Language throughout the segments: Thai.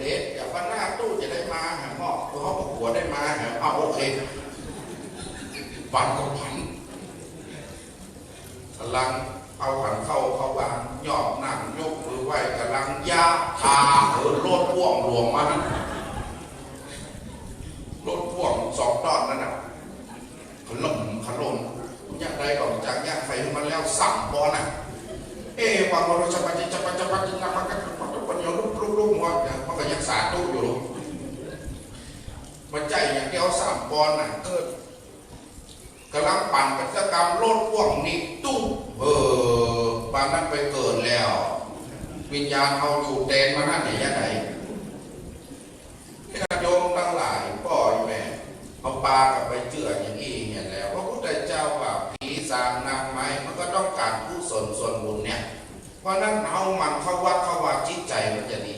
เลสอย่าวันหน้าตู้จะได้มาหาหมอกตัวเขาประกวดได้มาหาเอาโอเควันก็ผันกำลังเอาขันเข้าเข้าวางยอบนั่งยกมือไหวกำลังยาทาเออรถพ่วงหลวงมานรถพ่วงสองตอนนั่นน่ะขลุ่มขลุ่มยากได้ดอกจากยากไฟมันแล้วสั่งบอน่ะเอ๊ะวางเราจะไปจะไปจะไปจะนำมันก็มันก็ยังลุกลุกลุกมันมันก็ยังสาตู้อยู่ลูก มันใจอย่างเดียวสามปอนน่ะเกิดกำลังปั่นกิจกรรมโลดพ่วงนี่ตู้เออบานนั้นไปเกิดแล้ว วิญญาณเอาอยู่เตนมานั่นไหนยังไงญาติโยมทั้งหลายพ่อยแม่เอาปลากับไปเจืออย่างนี้เห็นแล้วพระพุทธเจ้าว่าผีสางนางไม้มันก็ต้องการผู้สนส่วนบุญเนี่ย เพราะนั้นเอามันเข้าวัดเข้าว่าจิตใจมันจะดี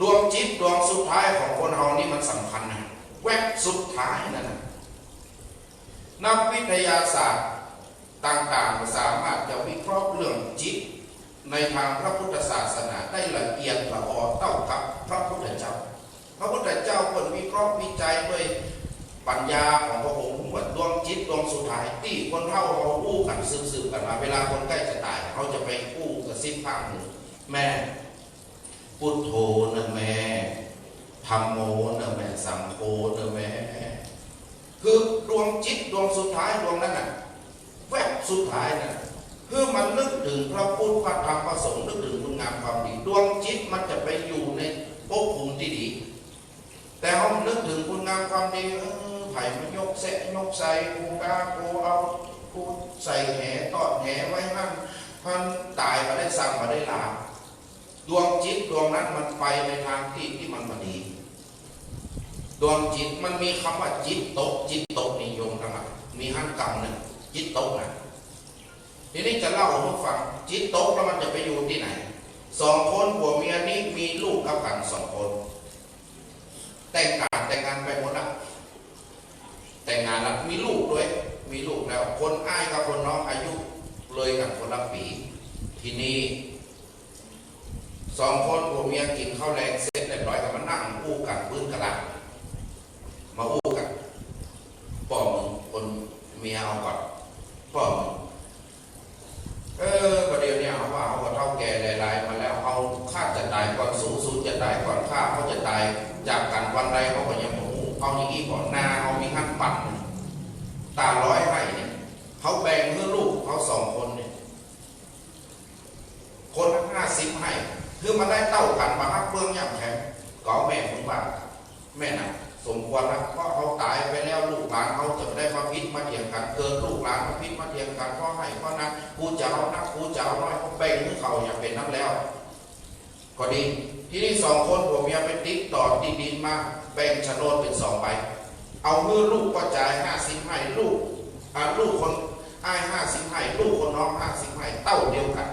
ดวงจิตดวงสุดท้ายของคนเรานี่มันสำคัญนะแวบสุดท้ายนั่นนะนักวิทยาศาสตร์ต่างๆสามารถจะวิเคราะห์เรื่องจิต ในทางพระพุทธศาสนาได้ละเอียดละออเท่ากับพระพุทธเจ้า พระพุทธเจ้าคนวิเคราะห์วิจัยด้วยปัญญาของพระองค์ว่าดวงจิตดวงสุดท้ายที่คนเท่าเขาอู้กันสืบๆกันมาเวลาคนใกล้จะตายเขาจะไปอู้กระซิบข้างหูแม่ พุทโธนะแม่ธรรมโมนะแม่สังโฆนะแม่คือดวงจิตดวงสุดท้ายดวงนั้นน่ะแวบสุดท้ายน่ะเพื่อมันนึกถึงพระพุทธพระธรรมพระสงฆ์นึกถึงคุณงามความดี ดวงจิตมันจะไปอยู่ในภพภูมิที่ดี แต่เขานึกถึงคุณงามความดีเออไผ่มันยกเสะยกใส่กูกากูเอากูใส่แหตอดแหไว้มั่นมันตายมาได้สั่งมาได้ลา ดวงจิตดวงนั้นมันไปในทางที่ที่มันมาดี ดวงจิตมันมีคำว่าจิตตก จิตตกนิยมทั้งหลายมีหันกรรมหนึ่งจิตตกนะทีนี้จะเล่าให้ฟังจิตตกแล้วมันจะไปอยู่ที่ไหนสองคนผัวเมียนี้มีลูกกับกันสองคน แต่งงานแต่งงานไปหมดละแต่งงานแล้วมีลูกด้วย มีลูกแล้ว คนอ้ายกับคนน้องอายุเลยกันคนละปี ทีนี้ สองคนผัวเมียกินข้าวแรงเสร็จเรียบร้อยก็มานั่งอู้กันพื้นกระดาษมาอู้กันพ่อมึงคนเมียเอาก่อนพ่อมึงเออประเดี๋ยวเนี้เอาว่าเอาว่าเท่าแก่หลายๆมาแล้วเอาข้าจะตายก่อนสูงสุดจะตายก่อนข้าเขาจะตายจากกันวันใดเขาก็ยังบอกเอาอย่างนี้ก่อนนาเอามีขั้นปั่นตาร้อยไห้เนี่ยเขาแบ่งเพื่อลูกเขาสองคนเนี่ยคนห้าสิบให้ คือมันได้เต้ากันมาฮักเบื้องย่ำแข็งก็เอาแม่ผมว่าแม่นะสมควรนะเพราะเขาตายไปแล้วลูกหลานเขาจะไม่ได้มาพิษมาเถียงกันเกิดลูกหลานมาพิษมาเถียงกันเพราะให้เพราะนั้นกูจะเอานักกูจะเอาน้อยเขาแบ่งให้เขาอย่างเป็นน้ำแล้ว ก็ดี ที่นี่สองคนผมเมียไปติ๊กต่อที่ดินมาแบ่งโฉนดเป็นสองใบเอาเมื่อลูกก็จ่ายห้าสิบให้ลูกอ่าลูกคนอ้ายห้าสิบให้ลูกคนน้องห้าสิบให้เต้าเดียวกัน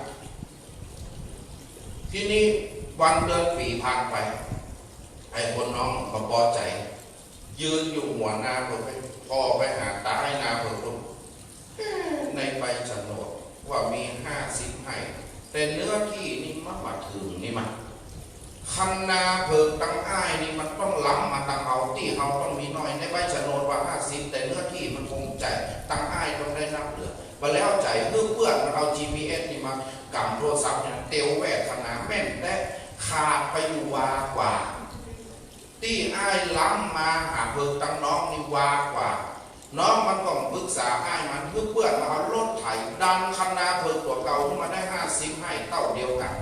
ทีนี้วันเดือนปีผ่านไป ไอ้คนน้องมาพอใจ ยืนอยู่หัวหน้าผมไปพ่อไปหาตาให้นาผมคนเอ๊ะในใบโฉนดว่ามีห้าสิบไห้แต่เนื้อที่นี่มันมาถึงนี่มันคันนาเพิงตั้งอ้ายนี่ม วากว่า น้องมันก็ปรึกษาอ้ายมันเพื่อเพื่อนมาเอารถไถดันคันนาเพิงตัวเก่าขึ้นมาได้ห้าสิบให้เต้าเดียวกัน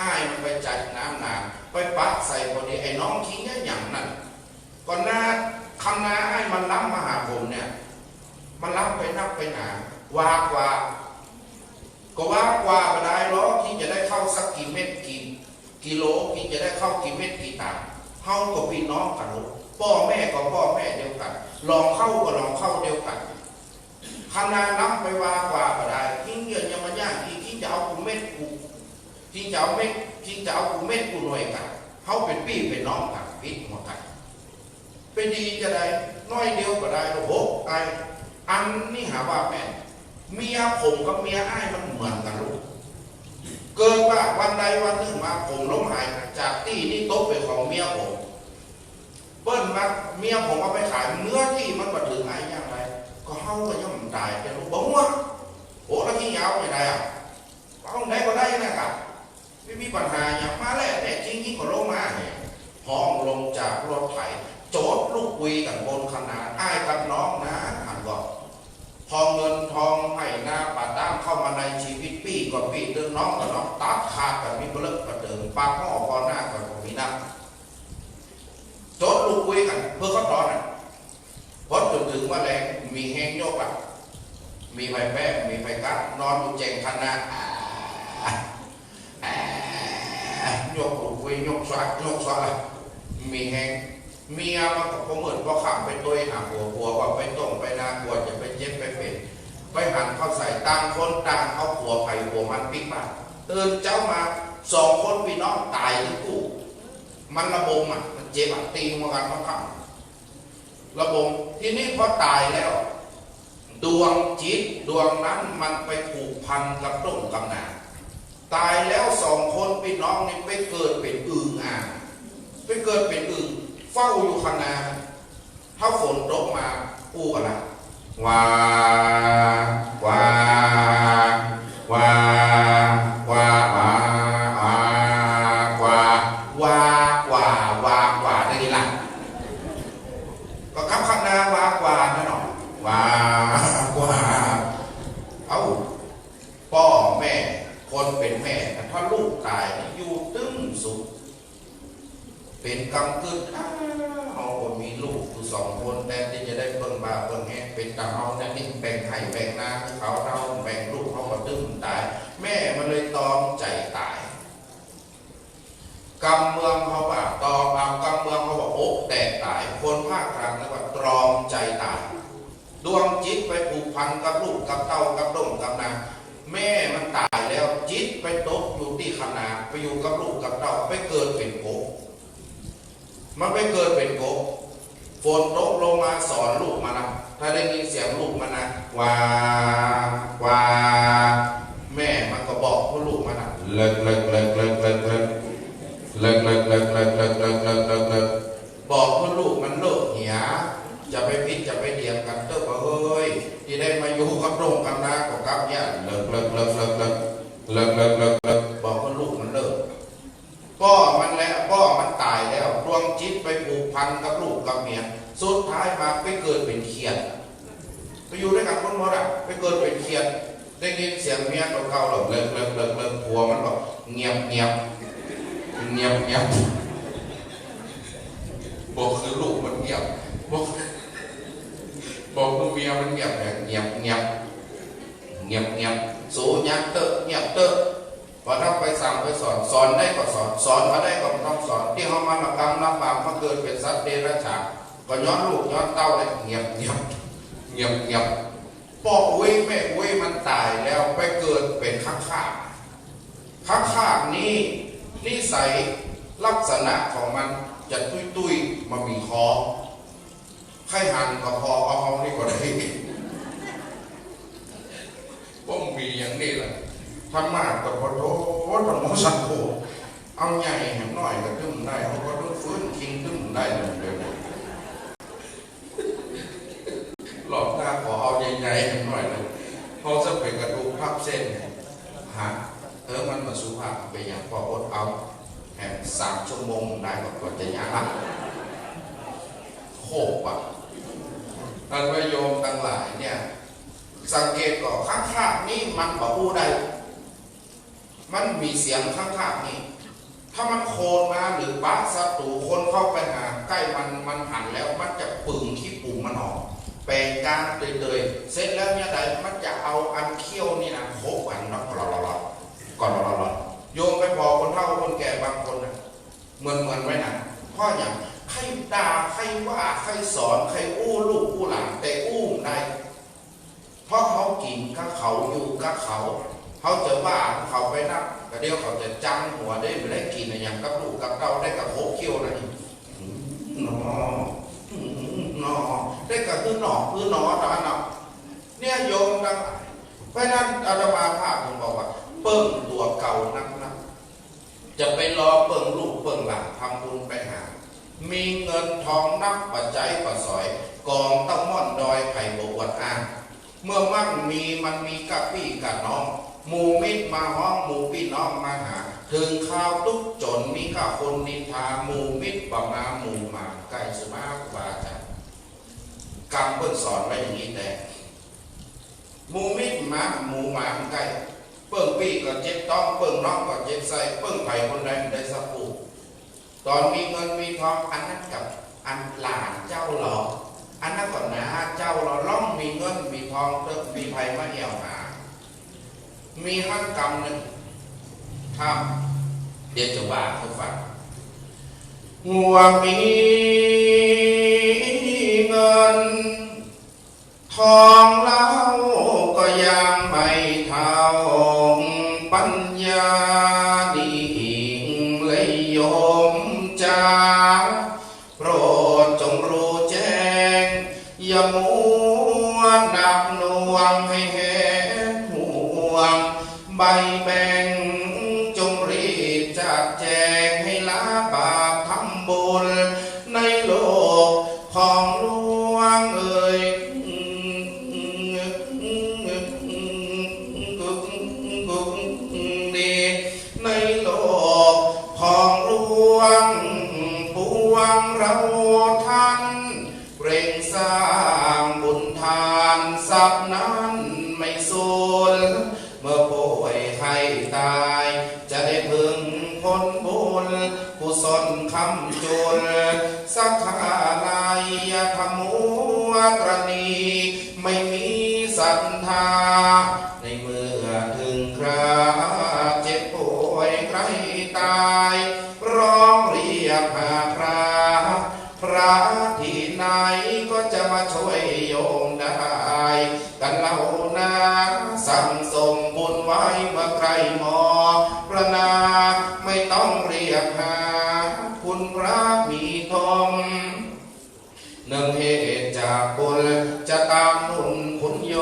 อ้ายมันไปจัดน้ำนาไปปักใส่พอดีไอ้น้องทิ้งเนี่ยอย่างนั้นก่อนหน้าคันนาอ้ายมันล้ำมาหาผมเนี่ย มันล้ำไปนับไปหนาวากว่าก็ว่ากว่าก็ได้หรอที่จะได้เข้าสักกี่เม็ดกี่กิโลที่จะได้เข้ากี่เม็ดกี่ตันเฮากับพี่น้องกันลูก พ่อแม่ก็พ่อแม่เดียวกันลองเข้าก็ลองเข้าเดียวกันขนาดนับไปว่ากว่าก็ได้ทิ้งเงินยังมาย่างที่ที่จะเอากูเม็ดกูที่จะเอาเม็ดที่จะเอากูเม็ดกูหน่วยกันเขาเป็นพี่เป็นน้องกันพิษหัวกันเป็นดีจะได้น้อยเดียวก็ได้โอ้โหไออันนี่หาว่าแม่เมียผมกับเมียไอ้มันเหมือนกันลูกเกิดว่าวันใดวันหนึ่งมาผมล้มหายจากที่นี่ต๊ะเป็นของเมียผม เปิ้ลมาเมียผมเอาไปขายเนื้อที่มันมาถึงไอ้ยังไงก็เฮาก็ย่อมตายจะรู้บ่ว่าโอ้แล้วที่ยาวไม่ได้อะเอาไหนก็ได้นะครับไม่มีปัญหาอย่างมาแล้วแต่จริงยิ่งกว่าลงมาเนี่ยห้องลงจากรถไถโจดลูกคุยกันบนขนาดอ้ายกับน้องนะหันก่อนพอเงินทองให้หน้าป่าตั้งเข้ามาในชีวิตปีก็ปีเดินน้องกับน้องตัดขาดกันมีเบลิกประเดิมปากห้อพอหน้า biết là phước có rõ này vẫn từ từ qua lẹ mì hen nhô vào mì มีไฟ bé mì phải cắt non cũng chèn khăn na nhột โยกซ้ nhột xoa nhột xoa là mì hen เมียมันก็เหมือนก็ขำไปตัวหาหัวหัวว่าไปตรงไปนาหัวจะไปเย็บไปเป็นไปหันเข้าใส่ต่างคนต่างเอาหัวไผ่หัวมันปิ๊กมาเตือนเจ้ามาสองคนพี่น้องตายหรือกูมันระบมอะ เจ็บตีมากันมาขับระบมทีนี้พอตายแล้ว ดวงจิตดวงนั้นมันไปผูกพันกับต้นกำนาตายแล้วสองคนพี่น้องนี่ไปเกิดเป็นอึ่งอ่างไปเกิดเป็นอึ่งเฝ้าอยู่ขนาถ้าฝนตกมาอู้กันละว้าว้าว้าว้าวา กว่าเอ้าพ่อแม่คนเป็นแม่ถ้าลูกตายอยู่ตึ้งสุขเป็นกำกึดอ้าวเอาคนมีลูกคือสองคนแต่ที่จะได้เบิ่งบาเบิ่งแง่เป็นตาเฮานั่นนี่แบ่งให้แบ่งนาเขาเราแบ่งลูกเขาก็ตึ้งตาย แม่มันเลยตอมใจตายกำเมืองเขาว่าตอมเอากำเมืองเขาว่าอกแตกตาย คนภาคกลางเรียกว่าตรอมใจตาย ดวงจิตไปผูกพันกับลูกกับเต้ากับดงกับนางแม่มันตายแล้วจิตไปตกอยู่ที่ขนาไปอยู่กับลูกกับเต้าไปเกิดเป็นโกมันไปเกิดเป็นกบฝนตกลงมาสอนลูกมานะถ้าได้ยินเสียงลูกมันนะว่าว่าแม่มันก็บอกพ่อลูกมันนะเลิกเลิกเลิกเลิกเลิกเลิกเลิกเลิกเลิกเลิกเลิกเลิกเลิกเลิกเลิกบอกพ่อ เลิกเลิกเลิกเลิกเลิกเลิกบอกว่าลูกมันเลิกพ่อมันแล้วพ่อมันตายแล้วดวงจิตไปผูกพันกับลูกกับเมียสุดท้ายมาไปเกิดเป็นเขียดไปอยู่ด้วยกันคนมรดะไปเกิดเป็นเขียดได้ยินเสียงเมียเก่าๆหรอกเลิกเลิกเลิกเลิกผัวมันบอกเงียบเงียบเงียบเงียบบอกคือลูกมันเงียบบอกบอกลูกเมียมันเงียบเงียบเงียบเงียบเงียบ สูญยักเตอะเงียบเตอะพอถ้าไปสั่งไปสอนสอนได้ก็สอนสอนมาได้ก็ต้องสอนที่เขามานกรรมนับบาปมาเกิดเป็นสัตว์เดรัจฉานก็ย้อนลูกย้อนเต้าเลยเงียบเงียบเงียบเงียบปอกเว้ยแม่เว้ยมันตายแล้วไปเกิดเป็นข้าข้าข้าข้านี้นิสัยลักษณะของมันจะตุยตุยมันมีคอไข้หันก็พอเอาเอานี่ก็ได้ ป้องมีอย่างนี้แหละธรรมะกับพระโตธรรมสังโฆเอาใหญ่แห่งน้อยก็ตึ้มได้เอาก็ต้องฟื้นคิงตึ้มได้เลยเดี๋ยวนี้หลอกหน้าขอเอาใหญ่ๆแห่งน้อยเลยพอจะเป็นกระดูกพับเส้นฮะเออมันมาสุภาพไปอย่างพออดเอาแห่งสามชั่วโมงได้ก็กว่าจะยากละโคบอะท่านพระโยมทั้งหลายเนี่ย สังเกตก่อนข้างๆนี่มันบอกอู้ได้ มันมีเสียงข้างๆนี่ถ้ามันโคนมาหรือบ้าศัตรูคนเข้าไปหาใกล้มันมันหันแล้วมันจะปึงขี้ปุ่มมันออกแปลงกลางเตยๆเสร็จแล้วเนี่ยใดมันจะเอาอันเขี้ยวนี่นะโคบอันนะกรอรอก่อนรอรอโยมไปบอกคนเฒ่าคนแก่บางคนนะเหมือนเหมือนไว้นะเพ่ออย่างใครด่าใครว่าใครสอนใครอู้ลูกอู้หลานแต่อู้มได้ เพราะเขากินกับ เขาอยู่กับเขาเขาจะว่าเขาไปนักแต่เดี๋ยวเขาจะจังหัวได้ไม่ได้กินอะไรอย่างกับลูกกับเต้าได้กับโคเคี้ยวนะนี่หนอหนอได้กับคือหนอคือหนอตอนนั้นเนี่ยโยมดังเพราะนั้นอาตมาภาพผมบอกว่า เปิ้งตัวเก่านักนักจะไปรอเปิ้งลูกเปิ้งหลานทำบุญไปหา มีเงินทองนับปัจจัยปัจสอย กองตั้งม่อนดอยไผ่บวดอ่าง เมื่อมั่งมีมันมีกับพี่กับน้องหมู่มิตรมาห้องหมู่พี่น้องมาหา ถึงข้าวทุกจนมีข้าคนนินทาหมู่มิตรประมาหมู่มาใกล้สมาคบาอาจารย์กรรมเพิ่นสอนไว้อย่างนี้แต่หมู่มิตรมาหมู่หมาใกล้เปิ้งพี่ก็เจ็บต้องเปิ้งน้องก็เจ็บใส่เปิ้งไผ่คนใดได้สักปูตอนมีเงินมีทองอันนั้นกับอันหลานเจ้าหลอก อันนั้นก่อนนะเจ้าเราล่องมีเงินมีทองเติมมีไผ่มาเอี่ยวหา มีห้างกรรมหนึ่งทำเดี๋ยวจะว่าให้ฟังงัวมีเงิน ทองเล่าก็ยังไม่เท่า แบ่งจงรีบจัดแจงให้ละบาปทำบุญในโลกของหลวงเอ่ยดีในโลกของหลวงปวงเราท่านเร่งสร้าง ตรณี ไม่มีศรัทธา ในเมื่อถึงคราเจ็บป่วยใกล้ตาย ร้องเรียกหาพระพระที่ไหนก็จะมาช่วยโยมได้ กันเล่านาสั่งส่งบุญไว้เมื่อใครหมอพระนาไม่ต้องเรียกหา คุณพระมีทม เนื่องเหตุจากคุณจะตามหนุนคุณโย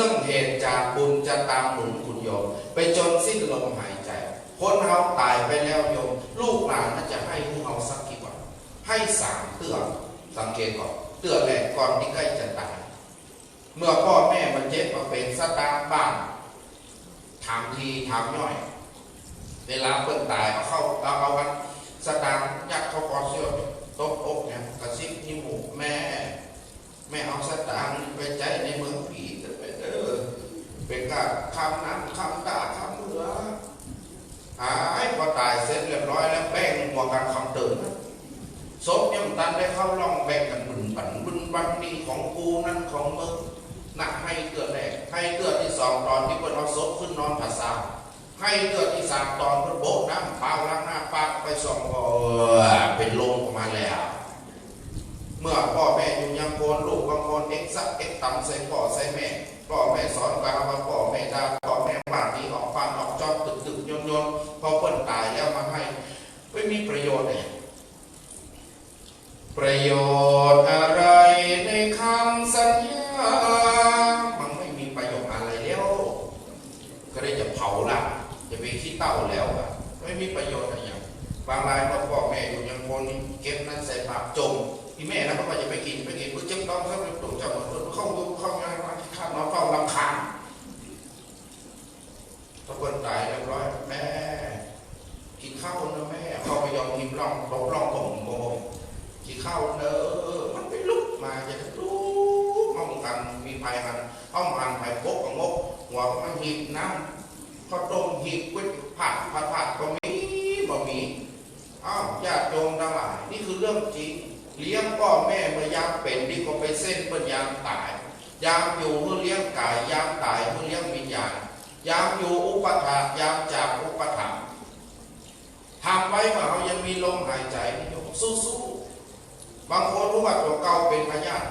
ื่องเหตุจากบุญจะตามหนุนคุณโยม ไปจนสิ้นลมหายใจคนเราตายไปแล้วโยม ลูกหลานมันจะให้พวกเราสักกี่วันให้สามเตือนสังเกตก่อนเตือนแรกก่อนที่ใกล้จะตายเมื่อพ่อแม่มันเจ็บมาเป็นสตางค์บ้านถามทีถามย่อย เวลาเปิดตายเอาเข้าเอาเอากันสตางค์ยัดเข้าคอเสื้อโต๊ะอกเนี่ยกระซิบที่หมูแม่ แม่เอาสตางค์ไปใจในเมืองผีเถอะไปเด้อ เป็นกาคำนั้นคำตาคำเหนือหายพอตายเสร็จเรียบร้อยแล้วแบ่งหัวกันคำตื่นศพยังตันได้เข้าร่องแบ่งกันบุญบันบุญบันนี่ของกูนั่นของมึงนักให้เตือนแรกให้เตือนที่สองตอนที่เพิ่นเอาศพขึ้นนอนผาซาให้เลือดที่สามตอนเพื่โบกน้ำเปล่าล้างหน้าปากไปส่องก็เออเป็นลมออกมาแล้วเมื่อพ่อแม่อยู่ยังโคนลูกบางคนเอ็กซักเอ็กต่ำใส่พ่อใส่แม่ พ่อแม่สอนกล่าวว่าพ่อแม่ดาพ่อแม่บาดนี้ออกฟันออกจอบตึกตึกยนยนพอเปิ้นตายแล้วมาให้ไม่มีประโยชน์เลยประโยชน์อะไรในคำสัญญามันไม่มีประโยชน์อะไรแล้วก็ได้จะเผาละจะไปขี้เต้าแล้วอะไม่มีประโยชน์อะไรอย่างบางรายก็พ่อแม่อยู่ยังคนเก็บนั้นใส่ปากจมที่แม่นะก็จะไปกินไปกินเพื่อเจ็บต้องเขาเป็นตัวเจ้าเหมือนเขาดูเขางานมาข้ามมาเฝ้าลำคาญถ้า คนตายเรียบร้อยแม่กินข้าวนะแม่เขาไปยอมกินร่องร่องผมโมกินข้าวเนอะมันไปลุกมาจะลุกห้องกันมีภัยกันห้องกันภัยพกกับงกหัวมันหีบน้ำข้าวต้มหีบก๋วยผัดผัดผัดก็มีบะหมี่อ้าวญาติโยมทั้งหลายนี่คือเรื่องจริงเลี้ยงพ่อแม่เมื่อยามเป็นดีกว่าไปเส้นเพื่อยามตายยามอยู่เพื่อเลี้ยงกายยามตายเพื่อเลี้ยงวิญญาณ ยามอยู่อุปถายามจากอุปถัมภ์ทำไว้ว่าเรายังมีลมหายใจนี่ยมสู้ๆบางคนรู้ว่าตัวเก่าเป็นพยาน